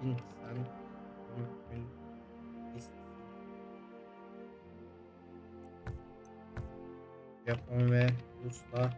Çin, sen mümkün ist- Japon ve Rus'la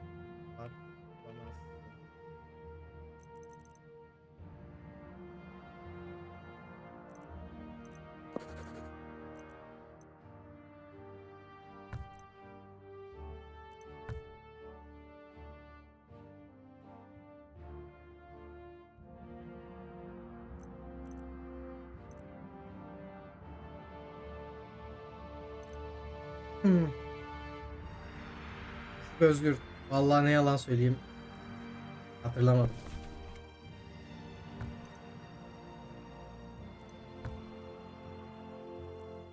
Özgür. Vallahi ne yalan söyleyeyim. Hatırlamadım.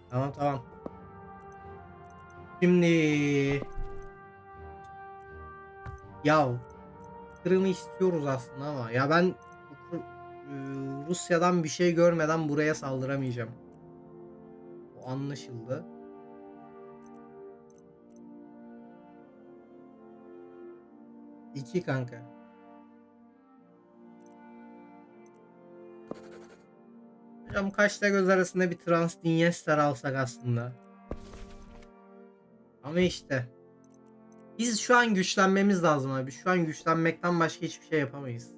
Tamam tamam. Şimdi ya Kırım'ı istiyoruz aslında ama ya ben e, Rusya'dan bir şey görmeden buraya saldıramayacağım. O anlaşıldı. İki kanka. Hocam kaçta göz arasında bir Transdniester alsak aslında. Ama işte. Biz şu an güçlenmemiz lazım abi. Şu an güçlenmekten başka hiçbir şey yapamayız.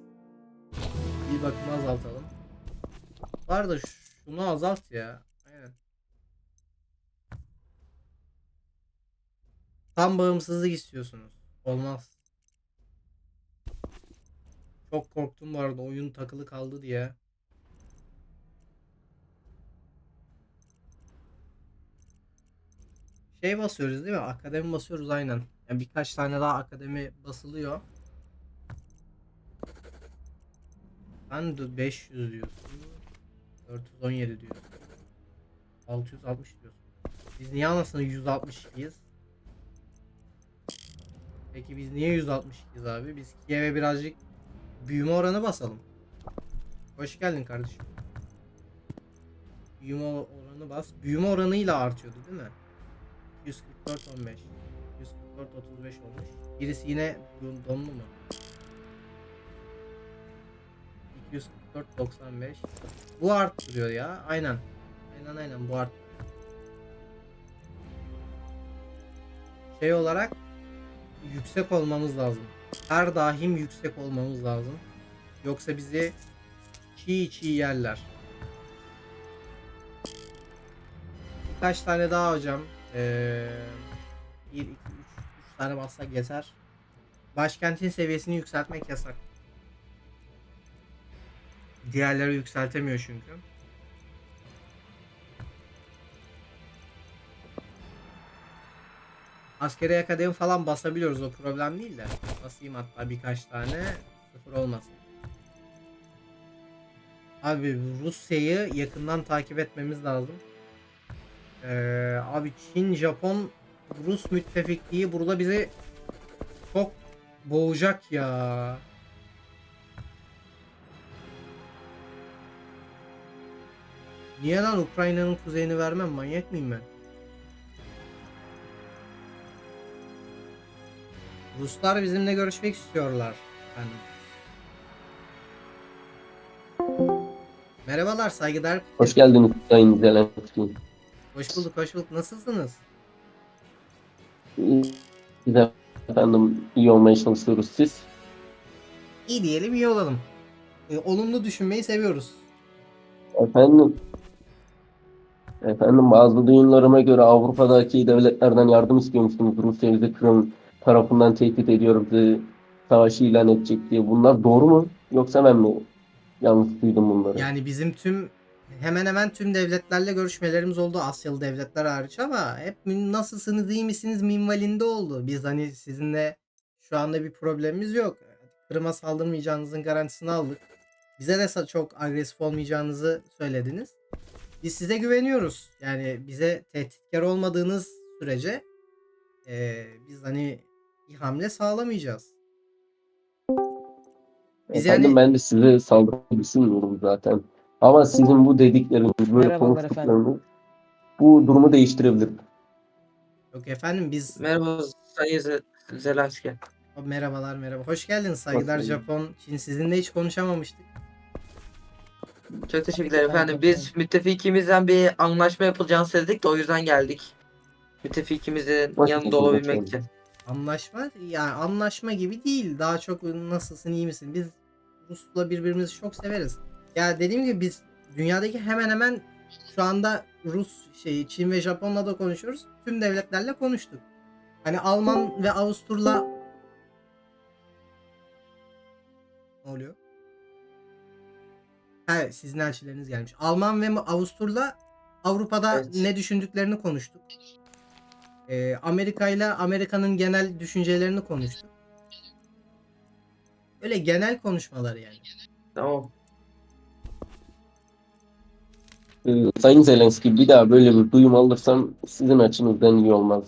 Bir bakımı azaltalım. Var da şunu azalt ya. Aynen. Tam bağımsızlık istiyorsunuz. Olmaz. Çok korktum bu arada oyun takılı kaldı diye. Şey basıyoruz değil mi? Akademi basıyoruz aynen. Yani birkaç tane daha akademi basılıyor. Ben de 500 diyorsun. 417 diyorsun. 660 diyorsun. Biz niye anasını 162'yiz? Peki biz niye 162'yiz abi? Biz Kiev'e birazcık büyüme oranı basalım. Hoş geldin kardeşim. Büyüme oranı bas. Büyüme oranıyla artıyordu değil mi? 144 15. 144 35 olmuş. Birisi yine don- donlu mu? 244 95. Bu arttırıyor ya. Aynen. Aynen aynen bu art. Şey olarak yüksek olmamız lazım. Her daim yüksek olmamız lazım. Yoksa bizi çiğ çiğ yerler. Birkaç tane daha hocam. Ee, 1, 2, 3, 3 tane bassak yeter. Başkentin seviyesini yükseltmek yasak. Diğerleri yükseltemiyor çünkü. Askeri akademi falan basabiliyoruz o problem değil de. Basayım hatta birkaç tane sıfır olmasın. Abi Rusya'yı yakından takip etmemiz lazım. Ee, abi Çin, Japon, Rus müttefikliği burada bizi çok boğacak ya. Niye lan Ukrayna'nın kuzeyini vermem? Manyak mıyım ben? Ruslar bizimle görüşmek istiyorlar. Efendim. Merhabalar saygıdeğer. Hoş geldiniz Sayın Zelenski. Hoş bulduk, hoş bulduk. Nasılsınız? De efendim iyi olmaya çalışıyoruz siz. İyi diyelim, iyi olalım. E, olumlu düşünmeyi seviyoruz. Efendim Efendim bazı duyumlarıma göre Avrupa'daki devletlerden yardım istiyormuşsunuz. Rusya bizi Kırım tarafından tehdit ediyor, bizi savaşı ilan edecek diye. Bunlar doğru mu? Yoksa ben mi yanlış duydum bunları? Yani bizim tüm hemen hemen tüm devletlerle görüşmelerimiz oldu Asyalı devletler hariç ama hep nasılsınız iyi misiniz minvalinde oldu. Biz hani sizinle şu anda bir problemimiz yok. Kırım'a saldırmayacağınızın garantisini aldık. Bize de çok agresif olmayacağınızı söylediniz. Biz size güveniyoruz. Yani bize tehditkar olmadığınız sürece eee, biz hani bir hamle sağlamayacağız. Biz Efendim yani ben de size saldırmayı düşünmüyorum zaten. Ama sizin bu dedikleriniz, böyle konuştuklarınız bu durumu değiştirebilir. yok efendim biz Merhaba Sayın Ze- Zelenski. Merhabalar merhaba. Hoş geldiniz saygılar bulduk. Japon. Çin sizinle hiç konuşamamıştık. Çok teşekkürler efendim. Biz müttefikimizden bir anlaşma yapılacağını sezdik de o yüzden geldik. Müttefikimizin Hoş yanında olabilmek efendim. için. Anlaşma yani anlaşma gibi değil. Daha çok nasılsın iyi misin? Biz Rus'la birbirimizi çok severiz. Ya dediğim gibi biz dünyadaki hemen hemen şu anda Rus şey Çin ve Japon'la da konuşuyoruz. Tüm devletlerle konuştuk. Hani Alman ve Avustur'la ne oluyor? Ha, sizin elçileriniz gelmiş. Alman ve Avustur'la Avrupa'da Evet. ne düşündüklerini konuştuk. Ee, Amerika ile Amerika'nın genel düşüncelerini konuştuk. Öyle genel konuşmalar yani. Tamam. Ee, Sayın Zelenski bir daha böyle bir duyum alırsam sizin açınızdan iyi olmaz.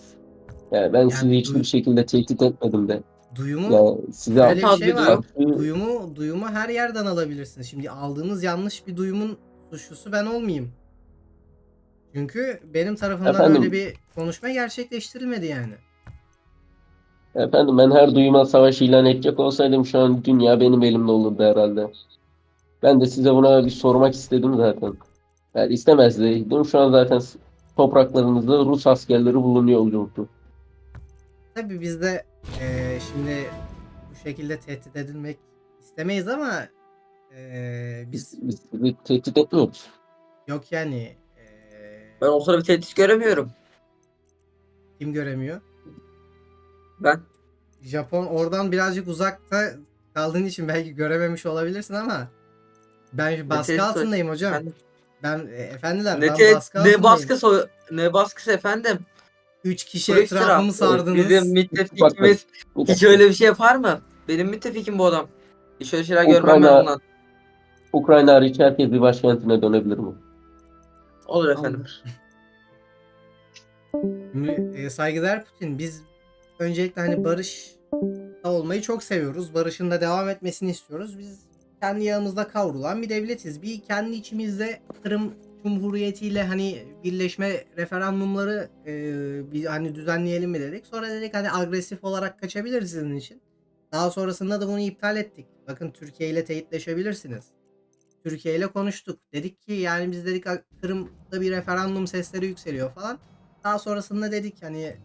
Yani ben sizi Yani hiçbir duy- şekilde tehdit etmedim de. Duyumu Yani size öyle bir Tabii şey var. duyum. Duyumu duyumu her yerden alabilirsiniz. Şimdi aldığınız yanlış bir duyumun suçlusu ben olmayayım. Çünkü benim tarafımdan Efendim? öyle bir konuşma gerçekleştirilmedi yani. Efendim ben her duyuma savaş ilan edecek olsaydım şu an dünya benim elimde olurdu herhalde. Ben de size buna bir sormak istedim zaten. Yani istemezdim. Şu an zaten topraklarınızda Rus askerleri bulunuyor olacaktı. Tabii biz de eee, şimdi bu şekilde tehdit edilmek istemeyiz ama eee, biz Biz, biz tehdit etmiyoruz. yok yani Ben ortada bir tehdit göremiyorum. kim göremiyor? Ben. Japon oradan birazcık uzakta kaldığın için belki görememiş olabilirsin ama ben baskı tehdit altındayım hocam. Ben- Ben e, efendiler Ne, ben baskı ne baskısı ne baskısı efendim? 3 kişi Bu ekstra. etrafımı sardınız. Bizim müttefikimiz hiç öyle bir şey yapar mı? Benim müttefikim bu adam. Hiç öyle şeyler görmem ben Ukrayna- bundan. Ukrayna hariç herkes bir başkentine dönebilir mi? Olur efendim. Mü- e, saygıdeğer Putin biz öncelikle hani barış olmayı çok seviyoruz. Barışın da devam etmesini istiyoruz. Biz kendi yanımızda kavrulan bir devletiz. Bir kendi içimizde Kırım Cumhuriyeti ile hani birleşme referandumları e, bir hani düzenleyelim mi dedik. Sonra dedik hani agresif olarak kaçabilir sizin için. Daha sonrasında da bunu iptal ettik. Bakın Türkiye ile teyitleşebilirsiniz. Türkiye ile konuştuk. Dedik ki yani biz dedik Kırım'da bir referandum sesleri yükseliyor falan. Daha sonrasında dedik hani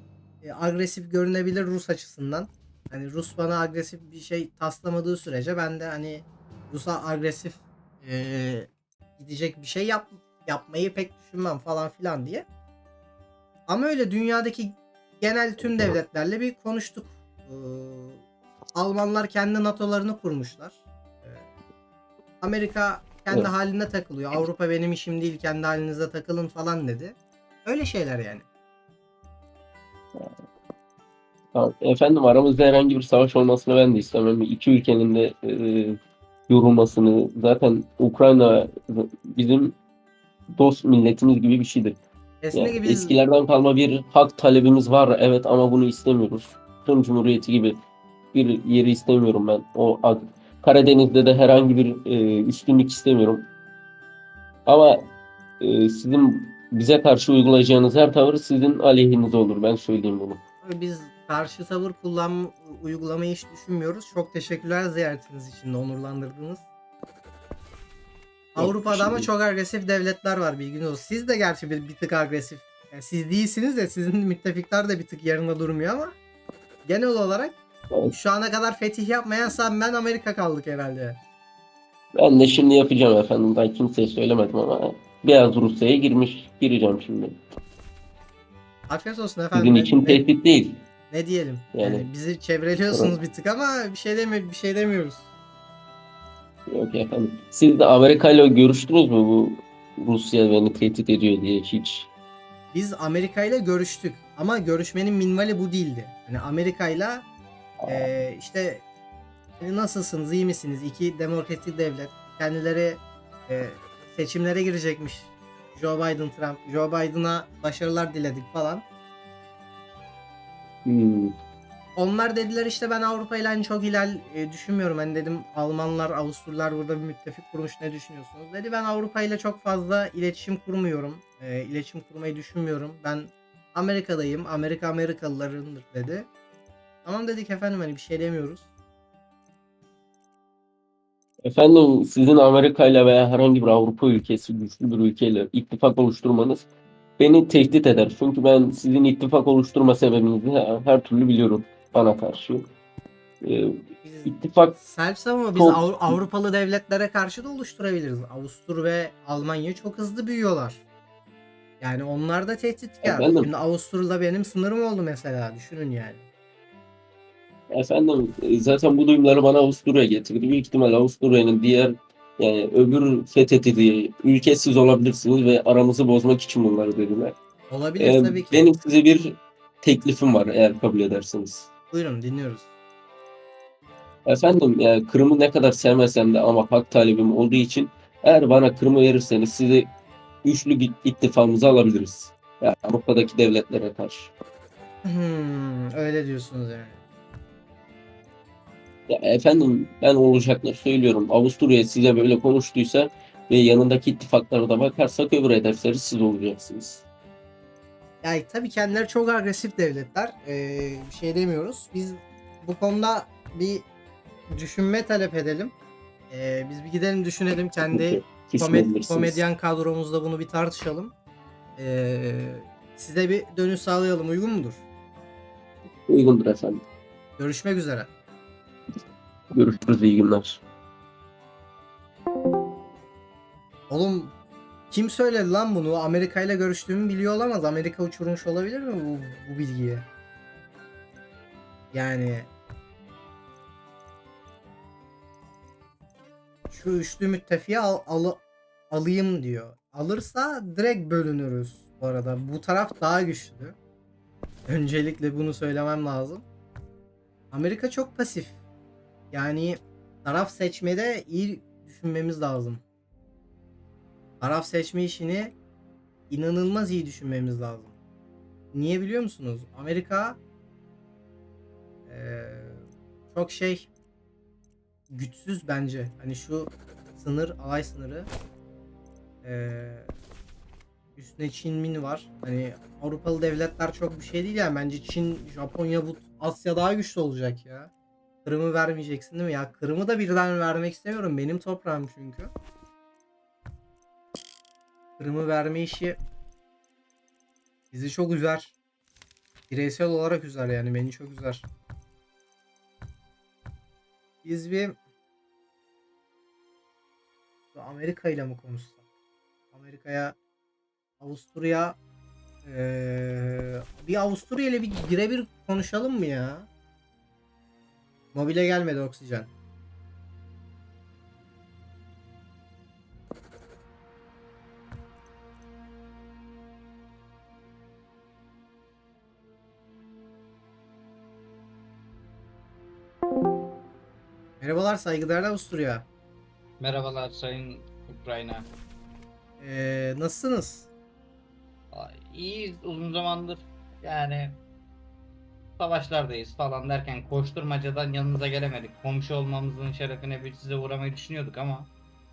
e, agresif görünebilir Rus açısından. Hani Rus bana agresif bir şey taslamadığı sürece ben de hani Rus'a agresif e, gidecek bir şey yap, yapmayı pek düşünmem falan filan diye. Ama öyle dünyadaki genel tüm devletlerle bir konuştuk. Ee, Almanlar kendi NATO'larını kurmuşlar. Amerika kendi Evet. halinde takılıyor. Avrupa benim işim değil kendi halinize takılın falan dedi. Öyle şeyler yani. Efendim aramızda herhangi bir savaş olmasını ben de istemem. İki ülkenin de e, yorulmasını zaten Ukrayna bizim dost milletimiz gibi bir şeydir. Kesinlikle Yani biz eskilerden kalma bir hak talebimiz var evet ama bunu istemiyoruz. Kırım Cumhuriyeti gibi bir yeri istemiyorum ben. O Karadeniz'de de herhangi bir e, üstünlük istemiyorum. Ama e, sizin bize karşı uygulayacağınız her tavır sizin aleyhinize olur. Ben söyleyeyim bunu. biz karşı tavır kullan uygulamayı hiç düşünmüyoruz. Çok teşekkürler ziyaretiniz için de onurlandırdınız. Avrupa'da ama çok agresif devletler var bilginiz olsun. Siz de gerçi bir, bir tık agresif. Yani siz değilsiniz de sizin müttefikler de bir tık yanında durmuyor ama genel olarak. Şu ana kadar fetih yapmayan sen ben Amerika kaldık herhalde. Ben de şimdi yapacağım efendim. Ben kimseye söylemedim ama Beyaz Rusya'ya girmiş, gireceğim şimdi. Afiyet olsun efendim. Sizin için ne, tehdit değil. ne diyelim? Yani, Yani- bizi çevreliyorsunuz bir tık ama bir şey demi bir şey demiyoruz. Yok efendim. Siz de Amerika ile görüştünüz mü bu Rusya beni tehdit ediyor diye hiç? Biz Amerika ile görüştük ama görüşmenin minvali bu değildi. Hani Amerika ile eee, işte hani nasılsınız, iyi misiniz? İki demokratik devlet kendileri eee, seçimlere girecekmiş. Joe Biden, Trump. Joe Biden'a başarılar diledik falan. Hmm. Onlar dediler işte ben Avrupa ile hani çok hilal e, düşünmüyorum. Hani dedim Almanlar, Avusturlar burada bir müttefik kurmuş ne düşünüyorsunuz? Dedi ben Avrupa ile çok fazla iletişim kurmuyorum. E, iletişim kurmayı düşünmüyorum. Ben Amerika'dayım. Amerika Amerikalılarındır dedi. Tamam dedik efendim hani bir şey demiyoruz. Efendim sizin Amerika ile veya herhangi bir Avrupa ülkesi, güçlü bir ülkeyle ittifak oluşturmanız beni tehdit eder. Çünkü ben sizin ittifak oluşturma sebebinizi her, her türlü biliyorum bana karşı. Ee, Biz ittifak self savunma biz Çok- Avru- Avrupalı devletlere karşı da oluşturabiliriz. Avustur ve Almanya çok hızlı büyüyorlar. Yani onlar da tehditkar. Efendim? Şimdi Avustur'la benim sınırım oldu mesela. Düşünün yani. Efendim e, zaten bu duyumları bana Avusturya getirdi. Büyük ihtimal Avusturya'nın diğer yani öbür fethedildiği ülke siz olabilirsiniz ve aramızı bozmak için bunları dediler. Olabilir Ee, tabii ki. benim size bir teklifim var eğer kabul ederseniz. Buyurun dinliyoruz. Efendim yani Kırım'ı ne kadar sevmesem de ama hak talebim olduğu için eğer bana Kırım'ı verirseniz sizi güçlü bir ittifakımıza alabiliriz. Yani Avrupa'daki devletlere karşı. Hmm, öyle diyorsunuz yani. Ya efendim ben olacakları söylüyorum. Avusturya size böyle konuştuysa ve yanındaki ittifaklara da bakarsak öbür hedefleri siz olacaksınız. Yani tabii kendileri çok agresif devletler. Ee, bir şey demiyoruz. Biz bu konuda bir düşünme talep edelim. Ee, biz bir gidelim düşünelim kendi Komed- komedyen kadromuzda bunu bir tartışalım. Ee, size bir dönüş sağlayalım. Uygun mudur? Uygundur efendim. Görüşmek üzere. Görüşürüz iyi günler. Oğlum kim söyledi lan bunu? Amerika ile görüştüğümü biliyor olamaz. Amerika uçurmuş olabilir mi bu, bu bilgiyi? Yani şu üçlü müttefiği al, al- alayım diyor. Alırsa direkt bölünürüz bu arada. Bu taraf daha güçlü. Öncelikle bunu söylemem lazım. Amerika çok pasif. Yani taraf seçmede iyi düşünmemiz lazım. Taraf seçme işini inanılmaz iyi düşünmemiz lazım. Niye biliyor musunuz? Amerika eee, çok şey güçsüz bence. Hani şu sınır, alay sınırı eee üstüne Çin min var. Hani Avrupalı devletler çok bir şey değil yani. Bence Çin, Japonya bu Asya daha güçlü olacak ya. Kırım'ı vermeyeceksin değil mi? Ya Kırım'ı da birden vermek istemiyorum. Benim toprağım çünkü. Kırım'ı verme işi bizi çok üzer. Bireysel olarak üzer yani beni çok üzer. Biz bir Amerika ile mi konuşsak? Amerika'ya Avusturya eee, bir Avusturya ile bir birebir konuşalım mı ya? Mobile gelmedi oksijen. Merhabalar saygıdeğer Avusturya. Merhabalar Sayın Ukrayna. Ee, nasılsınız? İyiyiz uzun zamandır yani savaşlardayız falan derken koşturmacadan yanınıza gelemedik. Komşu olmamızın şerefine bir size uğramayı düşünüyorduk ama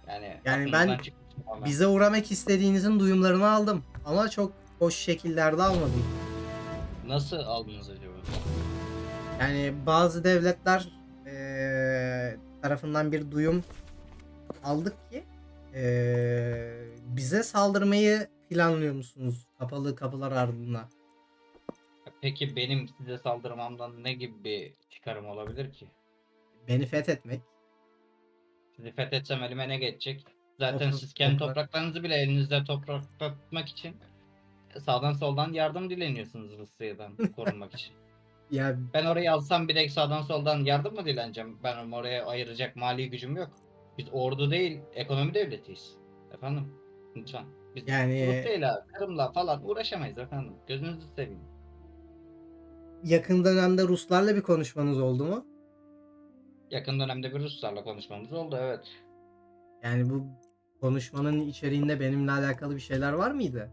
yani Yani ben. Bize uğramak istediğinizin duyumlarını aldım. Ama çok hoş şekillerde almadım. nasıl aldınız acaba? Yani bazı devletler eee, tarafından bir duyum aldık ki eee, bize saldırmayı planlıyor musunuz kapalı kapılar ardında? Peki benim size saldırmamdan ne gibi bir çıkarım olabilir ki? Beni fethetmek. Sizi fethetsem elime ne geçecek? Zaten Toprak- siz kendi toprak. topraklarınızı bile elinizde topraklatmak için sağdan soldan yardım dileniyorsunuz Rusya'dan korunmak için. Ya Ben orayı alsam bir de sağdan soldan yardım mı dileneceğim? Ben oraya ayıracak mali gücüm yok. Biz ordu değil, ekonomi devletiyiz. Efendim? Lütfen. Biz Yani- Rusya'yla, Kırım'la falan uğraşamayız efendim. Gözünüzü seveyim. Yakın dönemde Ruslarla bir konuşmanız oldu mu? Yakın dönemde bir Ruslarla konuşmamız oldu evet. Yani bu konuşmanın içeriğinde benimle alakalı bir şeyler var mıydı?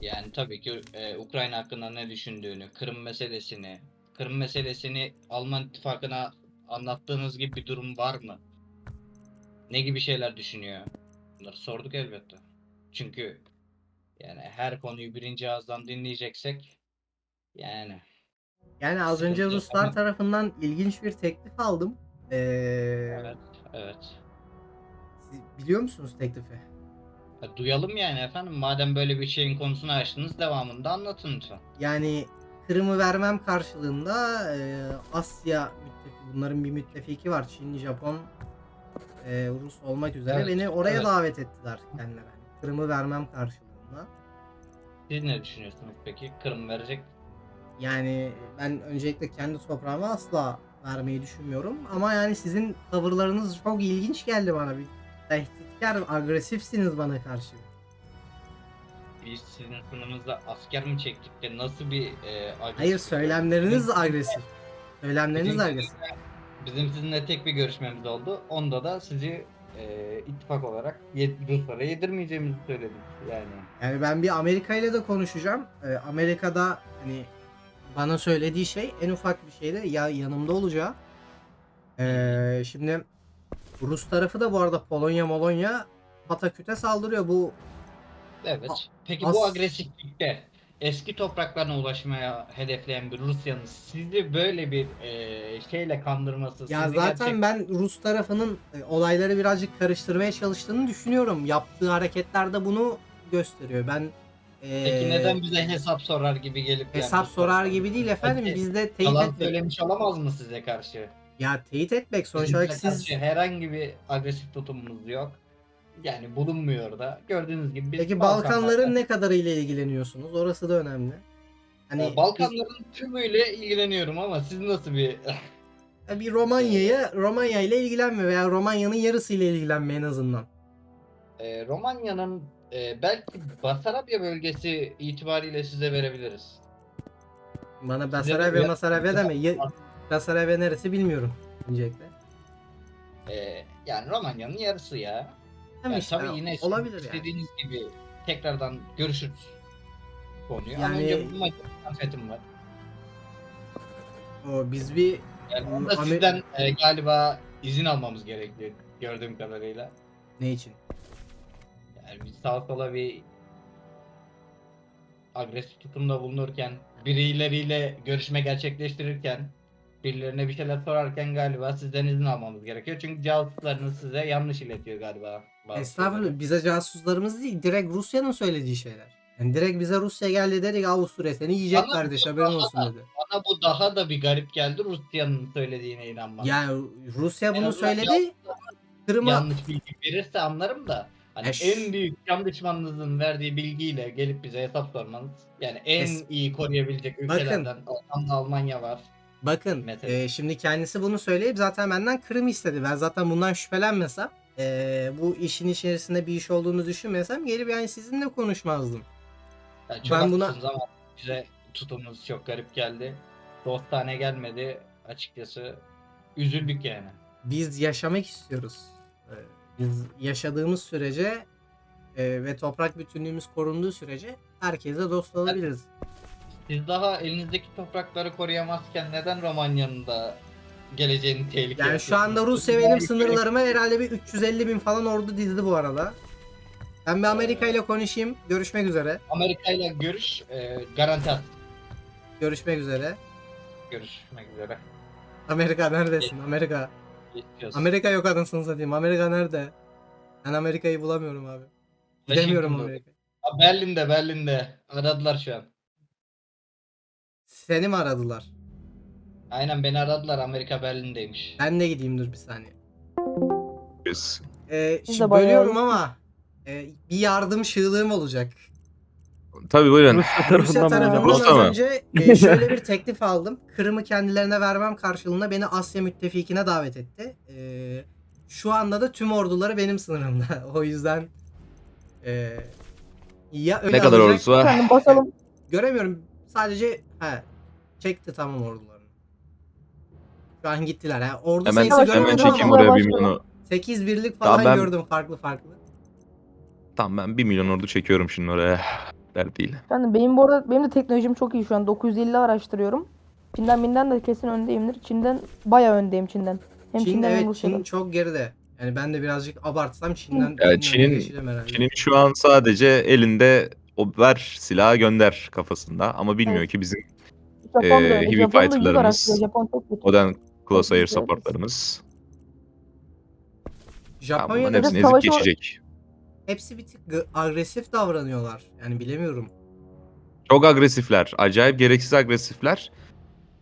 Yani tabii ki e, Ukrayna hakkında ne düşündüğünü, Kırım meselesini, Kırım meselesini Alman ittifakına anlattığınız gibi bir durum var mı? Ne gibi şeyler düşünüyor? Bunları sorduk elbette. Çünkü yani her konuyu birinci ağızdan dinleyeceksek yani Yani az önce Sıkıntı yok Ruslar ama- tarafından ilginç bir teklif aldım. Ee, evet Evet. Siz biliyor musunuz teklifi? Ya duyalım yani efendim. Madem böyle bir şeyin konusunu açtınız devamında anlatın lütfen. Yani Kırım'ı vermem karşılığında e, Asya müttefiki, bunların bir müttefiki var. Çin, Japon, e, Rus olmak üzere Evet, beni oraya evet. davet ettiler kendilerine. Kırım'ı vermem karşılığında. Siz ne düşünüyorsunuz peki? Kırım verecek Yani ben öncelikle kendi toprağımı asla vermeyi düşünmüyorum. Ama yani sizin tavırlarınız çok ilginç geldi bana. Bir tehditkar, agresifsiniz bana karşı. Biz sizin sınırınızda asker mi çektik de nasıl bir e, agresif- Hayır söylemleriniz agresif. Söylemleriniz Bizim- agresif. Bizim sizinle tek bir görüşmemiz oldu. Onda da sizi e, ittifak olarak Ruslara yedirmeyeceğimizi söyledik yani. Yani ben bir Amerika ile de konuşacağım. Ee, Amerika'da hani bana söylediği şey en ufak bir şeyde ya yanımda olacağı. Ee, şimdi Rus tarafı da bu arada Polonya Molonya Pataküt'e saldırıyor. Bu Evet. Peki as- bu agresiflikte eski topraklarına ulaşmaya hedefleyen bir Rusya'nın sizi böyle bir e, şeyle kandırması ya sizi zaten gerçek- ben Rus tarafının e, olayları birazcık karıştırmaya çalıştığını düşünüyorum. Yaptığı hareketler de bunu gösteriyor. Ben Peki ee, neden bize hesap sorar gibi gelip hesap bu sorar gibi değil efendim. Peki, Bizde teyit Yalan etmek. söylemiş olamaz mı size karşı? Ya teyit etmek sonuç olarak size siz karşı herhangi bir agresif tutumumuz yok. Yani bulunmuyor da. Gördüğünüz gibi biz Peki Balkanların ne kadarıyla ilgileniyorsunuz? Orası da önemli. Hani Ee, Balkanların tümüyle ilgileniyorum ama siz nasıl bir bir, bir Romanya'ya Romanya ile ilgilenme veya Romanya'nın yarısıyla ilgilenme en azından. Ee, Romanya'nın e, belki Basarabya bölgesi itibariyle size verebiliriz. Bana Basarabya ya- Masarabya deme. Ya, Basarabya neresi bilmiyorum öncelikle. Ee, yani Romanya'nın yarısı ya. Ama Yani işte, tabii yine olabilir yani. istediğiniz gibi tekrardan görüşürüz konuyu. Ama Yani- önce bu var. O biz bir Yani onda Amer- sizden e, galiba izin almamız gerekiyor gördüğüm kadarıyla. ne için? Yani bir sağa sola bir agresif tutumda bulunurken, birileriyle görüşme gerçekleştirirken, birilerine bir şeyler sorarken galiba sizden izin almamız gerekiyor. Çünkü casuslarınız size yanlış iletiyor galiba. Estağfurullah şeyleri. bize casuslarımız değil direkt Rusya'nın söylediği şeyler. Yani direkt bize Rusya geldi dedi ki Avusturya seni yiyecek Bana kardeş haberin olsun da- dedi. Bana bu daha da bir garip geldi Rusya'nın söylediğine inanmam. Yani Rusya En bunu azından söyledi. Kırım'a Yanlış bilgi verirse anlarım da. Hani Eş. en büyük can düşmanınızın verdiği bilgiyle gelip bize hesap sormanız yani en Es- iyi koruyabilecek ülkelerden Hollanda, Almanya var. Bakın Mesela. e, şimdi kendisi bunu söyleyip zaten benden Kırım istedi. Ben zaten bundan şüphelenmesem e, bu işin içerisinde bir iş olduğunu düşünmesem gelip yani sizinle konuşmazdım. Yani çok Ben buna- ama bize tutumunuz çok garip geldi. Dostane gelmedi açıkçası. Üzüldük yani. Biz yaşamak istiyoruz. E, biz yaşadığımız sürece e, ve toprak bütünlüğümüz korunduğu sürece herkese dost olabiliriz. Siz daha elinizdeki toprakları koruyamazken neden Romanya'nın da geleceğini tehlikeye Yani şu anda? Rusya benim sınırlarıma herhalde bir 350 bin falan ordu dizdi bu arada. Ben bir Amerika ile konuşayım. Görüşmek üzere. Amerika ile görüş e, garanti at. Görüşmek üzere. Görüşmek üzere. Amerika neredesin? Amerika. Geçiyoruz. Amerika yok anasını satayım. Amerika nerede? Ben Amerika'yı bulamıyorum abi. Gidemiyorum Washington'da. Amerika'ya. Aa, Berlin'de Berlin'de. Aradılar şu an. Seni mi aradılar? Aynen beni aradılar Amerika Berlin'deymiş. Ben de gideyim dur bir saniye. Biz. Ee, Biz şimdi de bayağı bölüyorum ama e, bir yardım şığlığım olacak. Tabii buyurun. Rusya Rusya tarafından mı? tarafından Rusya mı? önce e, şöyle bir teklif aldım. Kırım'ı kendilerine vermem karşılığında beni Asya müttefikine davet etti. E, şu anda da tüm orduları benim sınırımda. o yüzden e, ya öyle Ne kadar alacak- ordusu var? Efendim basalım. Göremiyorum. Sadece he, çekti tamam ordularını. Şu an gittiler. Ha. Ordu Hemen sayısı Yavaş hemen yavaş çekeyim ama yavaş. oraya bir milyonu. 8 birlik falan ben- gördüm farklı farklı. Tamam ben bir milyon ordu çekiyorum şimdi oraya. Dert değil. Efendim benim bu arada benim de teknolojim çok iyi şu an. 950 araştırıyorum. Çin'den Min'den de kesin öndeyimdir. Çin'den bayağı öndeyim Çin'den. Hem Çin Çin'den hem evet Rusya'dan. Çin çok geride. Yani ben de birazcık abartsam Çin'den Çin'den Çin'in-. Çin'in şu an sadece elinde o ver silahı gönder kafasında ama bilmiyor Evet. ki bizim Japon da Ee, öyle. heavy Japon da yüz fighter'larımız- araştırıyor. Japon çok kötü. Modern Close Air supportlarımız. bunların Japonya'da hepsini ezip savaşı- geçecek. Hepsi bir tık agresif davranıyorlar. Yani bilemiyorum. Çok agresifler. Acayip gereksiz agresifler.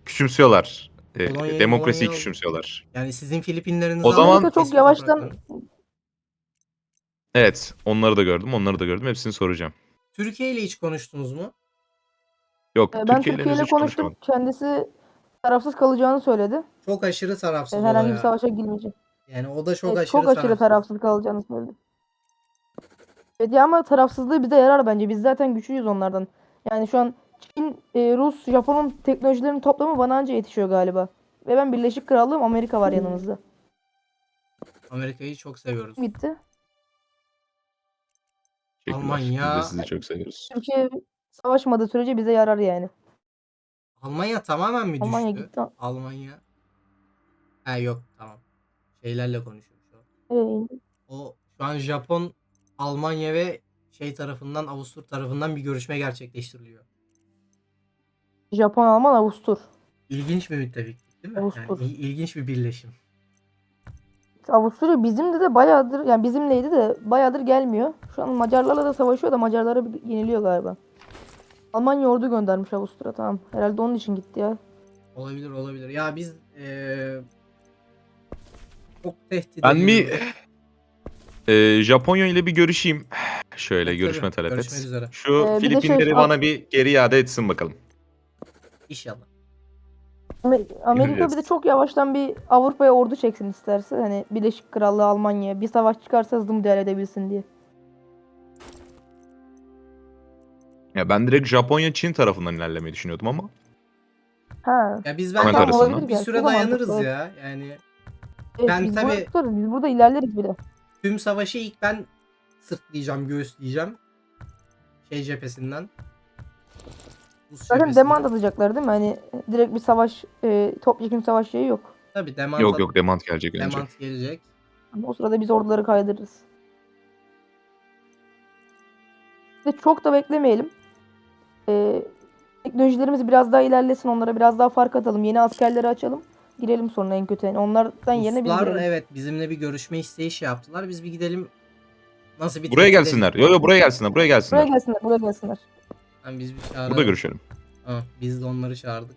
Küçümsüyorlar. E, Polonya'yı, demokrasiyi Polonya'yı- küçümsüyorlar. Yani sizin Filipinleriniz O zaman- Amerika çok yavaştan Evet. Onları da gördüm. Onları da gördüm. Hepsini soracağım. Türkiye ile hiç konuştunuz mu? Yok. e, ben Türkiye Türkiye ile konuştum. konuşamadım. Kendisi tarafsız kalacağını söyledi. Çok aşırı tarafsız herhangi bir savaşa girmeyecek. Yani o da çok Evet, aşırı çok aşırı tarafsız. tarafsız kalacağını söyledi. Evet ya ama tarafsızlığı bize yarar bence. Biz zaten güçlüyüz onlardan. Yani şu an Çin, e, Rus, Japon'un teknolojilerinin toplamı bana anca yetişiyor galiba. Ve ben Birleşik Krallığım Amerika var yanımızda. Amerika'yı çok seviyoruz. Gitti. Teşekkürler. Almanya- Biz de sizi çok seviyoruz. Türkiye savaşmadığı sürece bize yarar yani. Almanya tamamen mi düştü? Almanya gitti. Almanya. Ha yok tamam. Şeylerle konuşuyoruz şu an. E, O şu an Japon, Almanya ve şey tarafından Avusturya tarafından bir görüşme gerçekleştiriliyor. Japon, Alman, Avustur. İlginç bir müttefiklik değil mi? Yani Avusturya. il- ilginç bir birleşim. Avusturya bizimde de bayağıdır yani bizimleydi de bayağıdır gelmiyor. Şu an Macarlarla da savaşıyor da Macarlara bir yeniliyor galiba. Almanya ordu göndermiş Avusturya tamam. Herhalde onun için gitti ya. Olabilir olabilir. Ya biz eee çok tehdit Ben bir ediliyoruz. E, Japonya ile bir görüşeyim. Şöyle Tabii, görüşme talep Görüşmek et. üzere. Şu Ee, bir de şey- Filipinleri Al- bana bir geri iade etsin bakalım. İnşallah. Amer- Amerika bir de çok yavaştan bir Avrupa'ya ordu çeksin isterse. Hani Birleşik Krallığı, Almanya bir savaş çıkarsa hızlı müdahale edebilsin diye. Ya ben direkt Japonya Çin tarafından ilerlemeyi düşünüyordum ama Ha. Ya biz Hemen bence arasından. bir süre mantıklı, dayanırız ya. Yani Evet, Ben biz tabii- burada tutarız, Biz burada ilerleriz bile. Tüm savaşı ilk ben sırtlayacağım, göğüsleyeceğim. Şey cephesinden. Rus Zaten cephesinden. demand atacaklar değil mi? Hani direkt bir savaş, e, topyekun savaş şeyi yok. Tabii demand, yok yok Demant gelecek önce. demand gelecek. Ama o sırada biz orduları kaydırırız. Ve çok da beklemeyelim. Ee, teknolojilerimiz biraz daha ilerlesin. Onlara biraz daha fark atalım. Yeni askerleri açalım. Girelim sonra en kötü. Yani onlardan yerine biz Ruslar girelim. evet bizimle bir görüşme isteği şey yaptılar. Biz bir gidelim. Nasıl bir Buraya gelsinler. Yo yo buraya gelsinler. Buraya Buraya gelsinler. gelsinler. Buraya gelsinler. Yani biz bir çağıralım. Burada görüşelim. Ha, biz de onları çağırdık.